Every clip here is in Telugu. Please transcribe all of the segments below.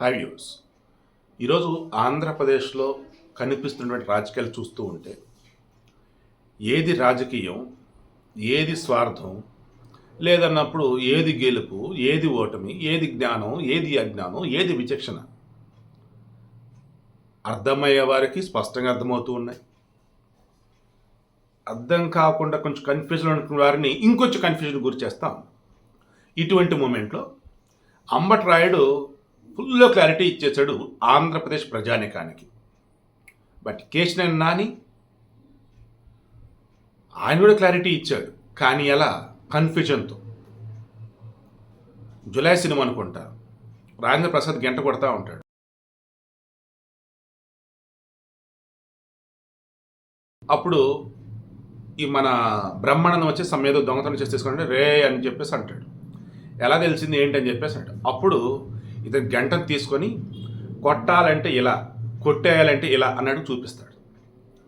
హై వ్యూస్ ఈరోజు ఆంధ్రప్రదేశ్లో కనిపిస్తున్నటువంటి రాజకీయాలు చూస్తూ ఉంటే ఏది రాజకీయం ఏది స్వార్థం లేదన్నప్పుడు ఏది గెలుపు ఏది ఓటమి ఏది జ్ఞానం ఏది అజ్ఞానం ఏది విచక్షణ అర్థమయ్యే వారికి స్పష్టంగా అర్థమవుతూ ఉన్నాయి. అర్థం కాకుండా కొంచెం కన్ఫ్యూజన్ అనుకున్న వారిని ఇంకొంచెం కన్ఫ్యూజన్ గురి చేస్తాం ఇటువంటి మూమెంట్లో అంబట్ ఫుల్లో ఫుల్ క్లారిటీ ఇచ్చేసాడు ఆంధ్రప్రదేశ్ ప్రజానికానికి. బట్ కేశినేని నాని ఆయన కూడా క్లారిటీ ఇచ్చాడు. కానీ ఎలా కన్ఫ్యూజన్తో. జులై సినిమా అనుకుంటా. రాజేంద్ర ప్రసాద్ గంట కొడతా ఉంటాడు. అప్పుడు ఈ మన బ్రహ్మానందం వచ్చి సమ్మేదో దొంగతనం చేసి తీసుకుంటే రే అని చెప్పేసి అంటాడు. ఎలా తెలిసింది ఏంటి అని చెప్పేసి అంటాడు. అప్పుడు ఇతను గంటను తీసుకొని కొట్టాలంటే ఇలా కొట్టేయాలంటే ఇలా అన్నట్టు చూపిస్తాడు.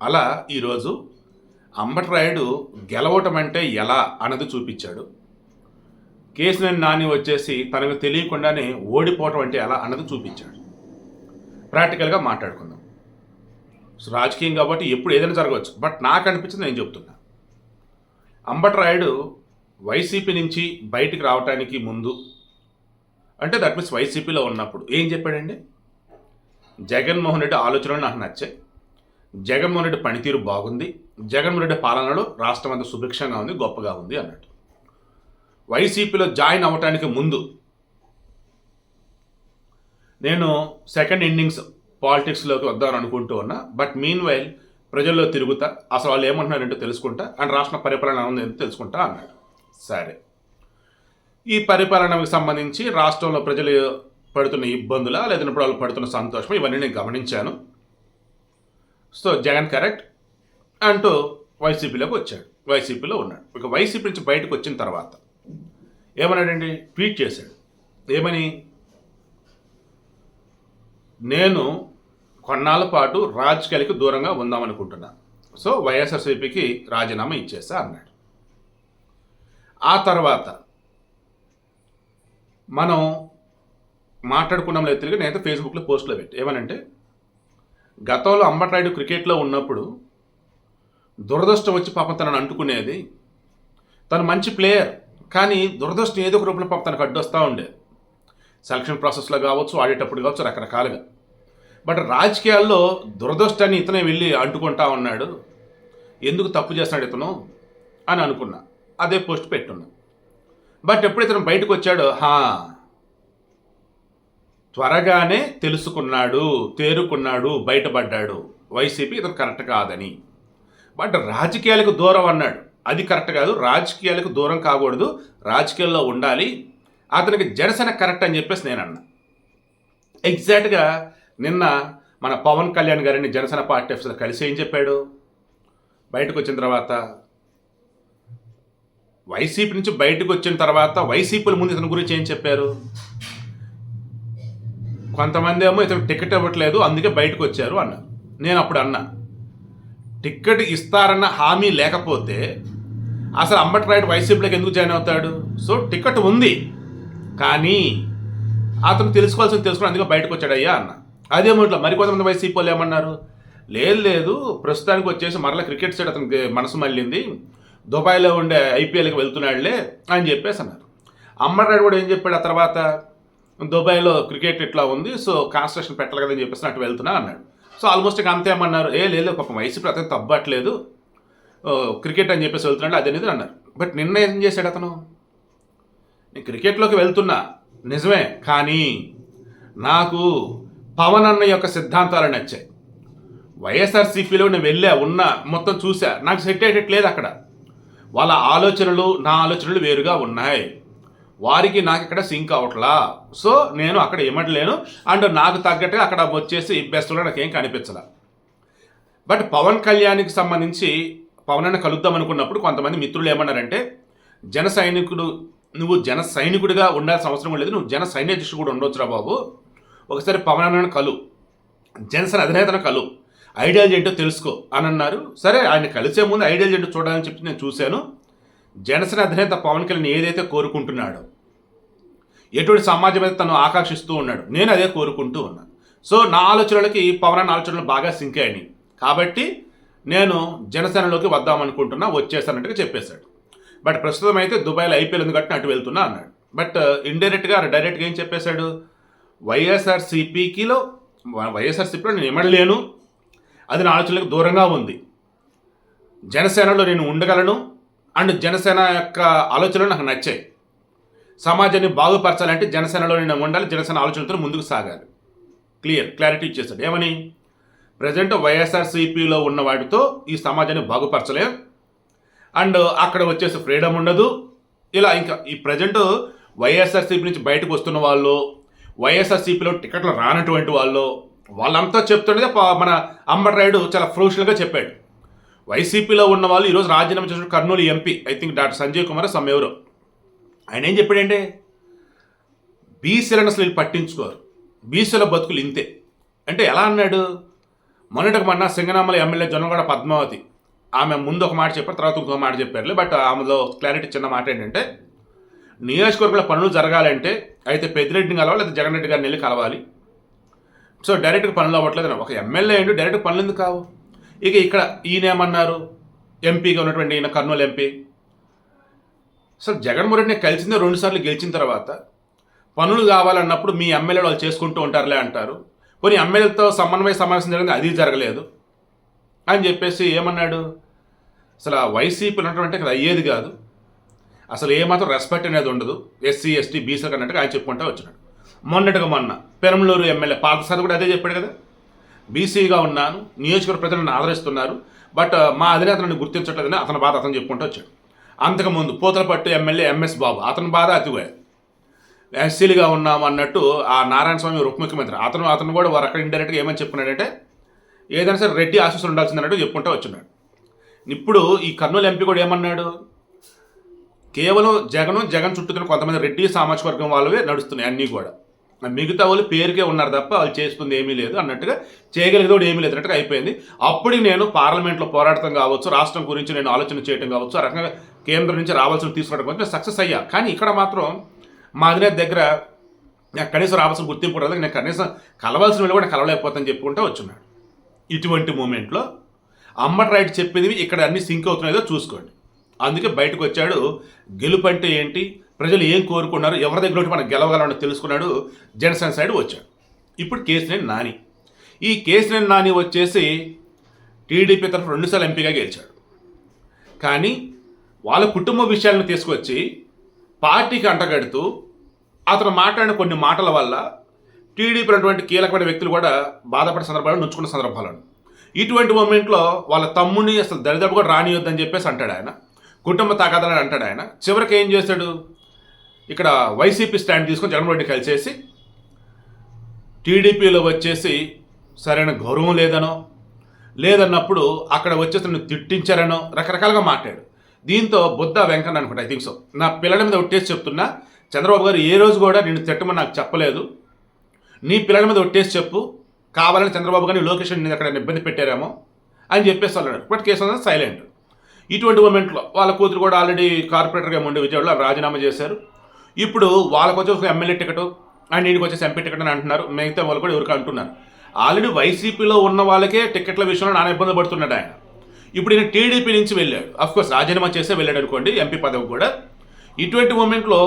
అలా ఈరోజు అంబటరాయుడు గెలవటం అంటే ఎలా అన్నది చూపించాడు. కేసినేని నాని వచ్చేసి తనకు తెలియకుండానే ఓడిపోవటం అంటే ఎలా అన్నది చూపించాడు. ప్రాక్టికల్గా మాట్లాడుకుందాం. సో రాజకీయం కాబట్టి ఎప్పుడు ఏదైనా జరగవచ్చు. బట్ నాకు అనిపించింది నేను చెప్తున్నా. అంబటరాయుడు వైసీపీ నుంచి బయటికి రావటానికి ముందు అంటే దట్ మీన్స్ వైసీపీలో ఉన్నప్పుడు. ఏం చెప్పాడండి? జగన్మోహన్ రెడ్డి ఆలోచనలు నాకు నచ్చాయి. జగన్మోహన్ రెడ్డి పనితీరు బాగుంది. జగన్మోహన్ రెడ్డి పాలనలో రాష్ట్రం అంతా సుభిక్షంగా ఉంది గొప్పగా ఉంది అన్నట్టు. వైసీపీలో జాయిన్ అవ్వటానికి ముందు నేను సెకండ్ ఇన్నింగ్స్ పాలిటిక్స్లోకి వద్దామని అనుకుంటూ ఉన్నా బట్ మీన్ వైల్ ప్రజల్లో తిరుగుతా అసలు వాళ్ళు ఏమంటున్నారంటే తెలుసుకుంటా అండ్ రాష్ట్ర పరిపాలన ఉంది తెలుసుకుంటా అన్నాడు. సరే. ఈ పరిపాలనకు సంబంధించి రాష్ట్రంలో ప్రజలు పడుతున్న ఇబ్బందులా లేదన్నప్పుడు వాళ్ళు పడుతున్న సంతోషం ఇవన్నీ నేను గమనించాను. సో జగన్ కరెక్ట్ అంటూ వైసీపీలోకి వచ్చాడు. వైసీపీలో ఉన్నాడు. ఇక వైసీపీ నుంచి బయటకు వచ్చిన తర్వాత ఏమన్నాడండి ట్వీట్ చేశాడు. ఏమని? నేను కొన్నాళ్ళ పాటు రాజకీయాలకు దూరంగా ఉందామనుకుంటున్నా. సో వైఎస్ఆర్సీపీకి రాజీనామా ఇచ్చేస్తా అన్నాడు. ఆ తర్వాత మనం మాట్లాడుకున్నాం లేదు తెలియక నేనైతే ఫేస్బుక్లో పోస్ట్లో పెట్టి. ఏమనంటే గతంలో అంబట్రాయుడు క్రికెట్లో ఉన్నప్పుడు దురదృష్టం వచ్చి పాపం తనను అంటుకునేది తను మంచి ప్లేయర్ కానీ దురదృష్టం ఏదో ఒక రూపంలో పాపం తనకు అడ్డొస్తూ ఉండేది సెలక్షన్ ప్రాసెస్లో కావచ్చు ఆడేటప్పుడు కావచ్చు రకరకాలుగా. బట్ రాజకీయాల్లో దురదృష్టాన్ని ఇతనే వెళ్ళి అంటుకుంటా ఉన్నాడు. ఎందుకు తప్పు చేస్తున్నాడు ఇతను అని అనుకున్నా. అదే పోస్ట్ పెట్టున్నా. బట్ ఎప్పుడు ఇతను బయటకు వచ్చాడో హా త్వరగానే తెలుసుకున్నాడు తేరుకున్నాడు బయటపడ్డాడు. వైసీపీ ఇతను కరెక్ట్ కాదని. బట్ రాజకీయాలకు దూరం అన్నాడు. అది కరెక్ట్ కాదు. రాజకీయాలకు దూరం కాకూడదు. రాజకీయాల్లో ఉండాలి. అతనికి జనసేన కరెక్ట్ అని చెప్పేసి నేను అన్నా ఎగ్జాక్ట్గా నిన్న మన పవన్ కళ్యాణ్ గారిని జనసేన పార్టీ ఆఫీసర్ కలిసి ఏం చెప్పాడు? బయటకు వచ్చిన తర్వాత వైసీపీ నుంచి బయటకు వచ్చిన తర్వాత వైసీపీల ముందు ఇతని గురించి ఏం చెప్పారు? కొంతమంది ఏమో ఇతను టికెట్ ఇవ్వట్లేదు అందుకే బయటకు వచ్చారు అన్నారు నేను అప్పుడు అన్నా. టికెట్ ఇస్తారన్న హామీ లేకపోతే అసలు అంబటి రాయుడు వైసీపీలోకి ఎందుకు జాయిన్ అవుతాడు? సో టికెట్ ఉంది. కానీ అతను తెలుసుకోవాల్సింది తెలుసుకుని అందుకే బయటకు వచ్చాడయ్యా అన్న. అదేమో ఇట్లా మరికొంతమంది వైసీపీ వాళ్ళు ఏమన్నారు? లేదు లేదు ప్రస్తుతానికి వచ్చేసి మరలా క్రికెట్ సైడ్ అతనికి మనసు మళ్ళింది. దుబాయ్లో ఉండే ఐపీఎల్కి వెళ్తున్నాడులే అని చెప్పేసి అన్నారు. అమ్మరాడు కూడా ఏం చెప్పాడు ఆ తర్వాత? దుబాయ్లో క్రికెట్ ఇట్లా ఉంది సో కాన్స్ట్రక్షన్ పెట్టాలి కదా అని చెప్పేసి అటు వెళ్తున్నా అన్నాడు. సో ఆల్మోస్ట్ ఇక అంతే అమ్మన్నారు. ఏ లేదు పాపం వయసు అతను తప్పట్లేదు ఓ, క్రికెట్ అని చెప్పేసి వెళ్తున్నాడు అది అనేది అన్నారు. బట్ నిన్న ఏం చేశాడు అతను? నేను క్రికెట్లోకి వెళ్తున్నా నిజమే కానీ నాకు పవన్ అన్న యొక్క సిద్ధాంతాలు నచ్చాయి. వైఎస్ఆర్సీపీలో నేను వెళ్ళా ఉన్నా మొత్తం చూసా నాకు సెట్ అయ్యేటట్లేదు అక్కడ. వాళ్ళ ఆలోచనలు నా ఆలోచనలు వేరుగా ఉన్నాయి. వారికి నాకు ఇక్కడ సింక్ అవట్లా సో నేను అక్కడ ఇమ్మడలేను అండ్ నాకు తగ్గట్టుగా అక్కడ వచ్చేసి బెస్ట్లో నాకు ఏం కనిపించలే. బట్ పవన్ కళ్యాణ్కి సంబంధించి పవన్ అన్న కలుద్దాం అనుకున్నప్పుడు కొంతమంది మిత్రులు ఏమన్నారంటే జన సైనికుడు నువ్వు జన సైనికుడిగా ఉండాల్సిన అవసరం లేదు. నువ్వు జన సైన్యాధ్యక్షుడు కూడా ఉండొచ్చురా బాబు. ఒకసారి పవన్ అన్నను కలు. జనసేన అధినేతను కలు. ఐడియాలజీ ఏంటో తెలుసుకో అని అన్నారు సరే ఆయన కలిసే ముందు ఐడియాలజీ ఏంటో చూడాలని చెప్పి నేను చూశాను. జనసేన అధినేత పవన్ కళ్యాణ్ ఏదైతే కోరుకుంటున్నాడో ఎటువంటి సమాజం అయితే తను ఆకర్షిస్తూ ఉన్నాడు నేను అదే కోరుకుంటూ ఉన్నాను. సో నా ఆలోచనలకి పవన్ అన్న ఆలోచనలు బాగా సింక్ అయినాయి. కాబట్టి నేను జనసేనలోకి వద్దామనుకుంటున్నా వచ్చేస్తానంటుగా చెప్పేశాడు. బట్ ప్రస్తుతం అయితే దుబాయ్లో ఐపీఎల్ ఉంది కాబట్టి అటు వెళ్తున్నా అన్నాడు. బట్ ఇండైరెక్ట్గా డైరెక్ట్గా ఏం చెప్పేశాడు? వైఎస్ఆర్సీపీకిలో వైఎస్ఆర్సీపీలో నేను ఇమ్మడలేను అది నా ఆలోచనలకు దూరంగా ఉంది. జనసేనలో నేను ఉండగలను అండ్ జనసేన యొక్క ఆలోచనలు నాకు నచ్చాయి. సమాజాన్ని బాగుపరచాలంటే జనసేనలో నేను ఉండాలి జనసేన ఆలోచనలతో ముందుకు సాగాలి. క్లియర్ క్లారిటీ ఇచ్చేస్తాడు ఏమని? ప్రజెంట్ వైఎస్ఆర్సీపీలో ఉన్న వాటితో ఈ సమాజాన్ని బాగుపరచలేం. అండ్ అక్కడ వచ్చేసి ఫ్రీడమ్ ఉండదు. ఇలా ఇంకా ఈ ప్రజెంట్ వైఎస్ఆర్సీపీ నుంచి బయటకు వస్తున్న వాళ్ళు వైఎస్ఆర్సీపీలో టికెట్లు రానటువంటి వాళ్ళు వాళ్ళంతా చెప్తుండగా పా- మన అంబర్ రాయుడు చాలా ఫ్రూషల్గా చెప్పాడు. వైసీపీలో ఉన్న వాళ్ళు ఈరోజు రాజీనామా చేసిన Kurnool MP I think doctor Sanjay Kumar some ఎవరు. ఆయన ఏం చెప్పాడంటే బీసీలను అసలు వీళ్ళు పట్టించుకోరు. బీసీల బతుకులు ఇంతే. అంటే ఎలా అన్నాడు? మొన్నటికి మొన్న సింగనామల ఎమ్మెల్యే జొన్నగడ పద్మావతి ఆమె ముందు ఒక మాట చెప్పారు తర్వాత ఇంకో మాట చెప్పారు బట్ ఆమెలో క్లారిటీ చిన్న మాట ఏంటంటే నియోజకవర్గంలో పనులు జరగాలంటే అయితే పెద్దిరెడ్డిని కలవాలి లేదా జగన్ రెడ్డి గారిని వెళ్ళి కలవాలి. సో డైరెక్ట్గా పనులు అవ్వట్లేదు ఒక ఎమ్మెల్యే అండి డైరెక్ట్ పనులు ఎందుకు కావు? ఇక ఇక్కడ ఈయనేమన్నారు ఎంపీగా ఉన్నటువంటి ఈయన కర్నూలు ఎంపీ. అసలు జగన్మోహన్ రెడ్డిని కలిసిందే రెండుసార్లు గెలిచిన తర్వాత పనులు కావాలన్నప్పుడు మీ ఎమ్మెల్యేలు వాళ్ళు చేసుకుంటూ ఉంటారులే అంటారు. కొన్ని ఎమ్మెల్యేలతో సమన్వయ సమావేశం జరిగింది అది జరగలేదు అని చెప్పేసి ఏమన్నాడు? అసలు ఆ వైసీపీ ఉన్నటువంటి ఇక్కడ అయ్యేది కాదు. అసలు ఏమాత్రం రెస్పెక్ట్ అనేది ఉండదు. ఎస్సీ ఎస్టీ బీసీలకు అన్నట్టుగా ఆయన చెప్పుకుంటూ వచ్చినాడు. మొన్నటిగా మొన్న పెరంలూరు ఎమ్మెల్యే పార్థసారి కూడా అదే చెప్పాడు కదా. బీసీగా ఉన్నాను నియోజకవర్గ ప్రజలు నన్ను ఆదరిస్తున్నారు బట్ మా అధినేత నన్ను గుర్తించట్లేదని అతని బాధ అతను చెప్పుకుంటూ వచ్చాడు. అంతకుముందు పూతలపట్టు ఎమ్మెల్యే ఎంఎస్ బాబు అతని బాధ అతివే ఎస్సీలుగా ఉన్నాము అన్నట్టు ఆ నారాయణ స్వామి ఉప ముఖ్యమంత్రి అతను అతను కూడా వారు అక్కడ ఇండైరెక్ట్గా ఏమని చెప్పుకున్నాడంటే ఏదైనా సరే రెడ్డి ఆశీస్సులు ఉండాల్సింది అన్నట్టు చెప్పుకుంటూ వచ్చున్నాడు. ఇప్పుడు ఈ కర్నూలు ఎంపీ కూడా ఏమన్నాడు? కేవలం జగన్ జగన్ చుట్టూ కొంతమంది రెడ్డి సామాజిక వర్గం వాళ్ళవే నడుస్తున్నాయి అన్నీ కూడా. మిగతా వాళ్ళు పేరుకే ఉన్నారు తప్ప వాళ్ళు చేస్తుంది ఏమీ లేదు అన్నట్టుగా చేయగలిగేది కూడా ఏమీ లేదు అన్నట్టుగా అయిపోయింది. అప్పుడు నేను పార్లమెంట్లో పోరాడటం కావచ్చు రాష్ట్రం గురించి నేను ఆలోచన చేయడం కావచ్చు ఆ రకంగా కేంద్రం నుంచి రావాల్సిన తీసుకోవడం కావచ్చు నేను సక్సెస్ అయ్యా. కానీ ఇక్కడ మాత్రం మా అధినేత దగ్గర నాకు కనీసం రావాల్సిన గుర్తింపు కూడా నేను కనీసం కలవాల్సిన వాళ్ళు కూడా కలవలేకపోతాను చెప్పుకుంటూ వచ్చున్నాడు. ఇటువంటి మూమెంట్లో అమ్మటి రైట్ చెప్పేది ఇక్కడ అన్ని సింక్ అవుతున్నాయో చూసుకోండి. అందుకే బయటకు వచ్చాడు. గెలుపు అంటే ఏంటి? ప్రజలు ఏం కోరుకున్నారు ఎవరి దగ్గర మనం గెలవగలమని తెలుసుకున్నాడు జనసేన సైడ్ వచ్చాడు. ఇప్పుడు కేసినేని నాని. ఈ కేసినేని నాని వచ్చేసి టీడీపీ తరఫు రెండుసార్లు ఎంపీగా గెలిచాడు. కానీ వాళ్ళ కుటుంబ విషయాలను తీసుకొచ్చి పార్టీకి అంటగడుతూ అతను మాట్లాడిన కొన్ని మాటల వల్ల టీడీపీ అటువంటి కీలకమైన వ్యక్తులు కూడా బాధపడే సందర్భాలు నుంచుకున్న సందర్భాలను. ఇటువంటి మూమెంట్లో వాళ్ళ తమ్ముడిని అసలు దరిదాపు కూడా రానియొద్దని చెప్పేసి అంటాడు ఆయన. కుటుంబ తాకాదని అంటాడు ఆయన. చివరికి ఏం చేశాడు? ఇక్కడ వైసీపీ స్టాండ్ తీసుకొని జగన్మోహన్ రెడ్డి కలిసేసి టీడీపీలో వచ్చేసి సరైన గౌరవం లేదనో లేదన్నప్పుడు అక్కడ వచ్చేసి నన్ను తిట్టించారనో రకరకాలుగా మాట్లాడు దీంతో బుద్ధ వెంకన్న అనుకుంటా ఐ థింక్ సో నా పిల్లల మీద ఒట్టేసి చెప్తున్నా చంద్రబాబు గారు ఏ రోజు కూడా నిన్ను తిట్టమని నాకు చెప్పలేదు. నీ పిల్లల మీద ఒట్టేసి చెప్పు కావాలని చంద్రబాబు గారిని లొకేషన్ నేను అక్కడ ఇబ్బంది పెట్టారేమో అని చెప్పేసి వాళ్ళు బట్ కేసు సైలెంట్ ఇటువంటి మూమెంట్లో వాళ్ళ కూతురు కూడా ఆల్రెడీ కార్పొరేటర్గా ఉండే విజయవాడలో రాజీనామా చేశారు. ఇప్పుడు వాళ్ళకి వచ్చి ఒక ఎమ్మెల్యే టికెట్ అండ్ ఈయనకి వచ్చేసి ఎంపీ టికెట్ అని అంటున్నారు. మిగతా వాళ్ళు కూడా ఎవరికి అంటున్నారు. ఆల్రెడీ వైసీపీలో ఉన్న వాళ్ళకే టికెట్ల విషయంలో నానా ఇబ్బంది పడుతున్నాడు ఆయన. ఇప్పుడు ఈయన టీడీపీ నుంచి వెళ్ళాడు. అఫ్కోర్స్ రాజీనామా చేస్తే వెళ్ళాడు అనుకోండి ఎంపీ పదవి కూడా. ఇటువంటి మూమెంట్లో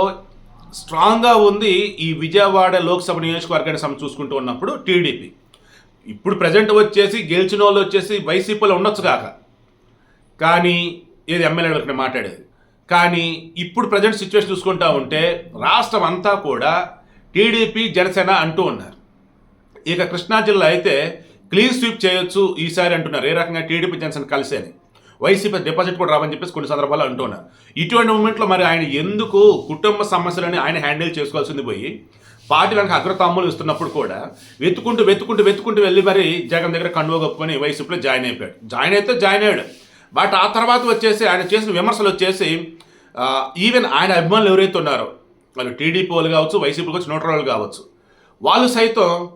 స్ట్రాంగ్గా ఉంది ఈ విజయవాడ లోక్సభ నియోజకవర్గాన్ని సమ చూసుకుంటూ ఉన్నప్పుడు టీడీపీ. ఇప్పుడు ప్రజెంట్ వచ్చేసి గెలిచిన వాళ్ళు వచ్చేసి వైసీపీలో ఉండొచ్చు కాక. కానీ ఏది ఎమ్మెల్యే వరకు మాట్లాడేది. కానీ ఇప్పుడు ప్రజెంట్ సిచ్యువేషన్ చూసుకుంటా ఉంటే రాష్ట్రం అంతా కూడా టీడీపీ జనసేన అంటూ ఉన్నారు. ఇక కృష్ణా జిల్లా అయితే క్లీన్ స్వీప్ చేయొచ్చు ఈసారి అంటున్నారు. ఏ రకంగా టీడీపీ జనసేన కలిసి వైసీపీ డిపాజిట్ కూడా రావని చెప్పేసి కొన్ని సందర్భాలు అంటున్నారు ఇటువంటి మూమెంట్లో మరి ఆయన ఎందుకు కుటుంబ సమస్యలని ఆయన హ్యాండిల్ చేసుకోవాల్సింది పోయి పార్టీలకు అగ్రతాంబూలు ఇస్తున్నప్పుడు కూడా వెతుకుంటూ వెతుకుంటూ వెతుకుంటూ వెళ్ళి మరి జగన్ దగ్గర కండువ కప్పుకొని వైసీపీలో జాయిన్ అయిపోయాడు. జాయిన్ అయితే జాయిన్ అయ్యాడు. బట్ ఆ తర్వాత వచ్చేసి ఆయన చేసిన విమర్శలు వచ్చేసి ఈవెన్ ఆయన అభిమానులు ఎవరైతే ఉన్నారో వాళ్ళు టీడీపీ వాళ్ళు కావచ్చు వైసీపీ కావచ్చు నోటర్ వాళ్ళు కావచ్చు వాళ్ళు సైతం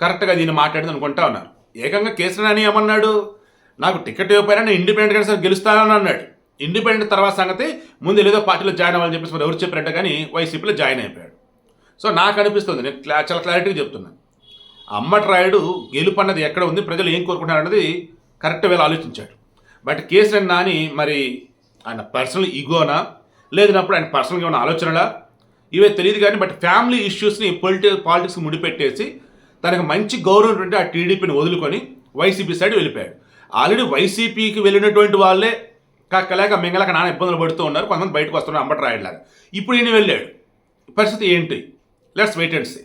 కరెక్ట్గా దీన్ని మాట్లాడింది అనుకుంటా ఉన్నారు. ఏకంగా కేసీఆర్ ఏమన్నాడు? నాకు టికెట్ ఇవ్వకపోయినా నేను ఇండిపెండెంట్గా సార్ గెలుస్తానని అన్నాడు. ఇండిపెండెంట్ తర్వాత సంగతి ముందు ఏదో పార్టీలో జాయిన్ అవ్వాలని చెప్పేసి మరి ఎవరు చెప్పారంటే కానీ వైసీపీలో జాయిన్ అయిపోయాడు. సో నాకు అనిపిస్తుంది నేను క్లా- చాలా క్లారిటీగా చెప్తున్నాను అమ్మట్రాయుడు గెలుపు అన్నది ఎక్కడ ఉంది ప్రజలు ఏం కోరుకుంటున్నారు అన్నది కరెక్ట్ వేళ ఆలోచించాడు. బట్ కేసీఆర్ నాని మరి ఆయన పర్సనల్ ఈగోనా లేదన్నప్పుడు ఆయన పర్సనల్గా ఏమైనా ఆలోచనలా? ఇవే తెలియదు కానీ బట్ ఫ్యామిలీ ఇష్యూస్ని పొలిటి పాలిటిక్స్ ముడిపెట్టేసి తనకు మంచి గౌరవం ఉంటే ఆ టీడీపీని వదులుకొని వైసీపీ సైడ్ వెళ్ళిపోయాడు. ఆల్రెడీ వైసీపీకి వెళ్ళినటువంటి వాళ్ళే కక్కలేక మింగలేక నాన్న ఇబ్బందులు పడుతూ ఉన్నారు. కొంతమంది బయటకు వస్తున్నారు అంబటరాయుడులాగా ఇప్పుడు ఈయన వెళ్ళాడు. పరిస్థితి ఏంటి? Let's wait and see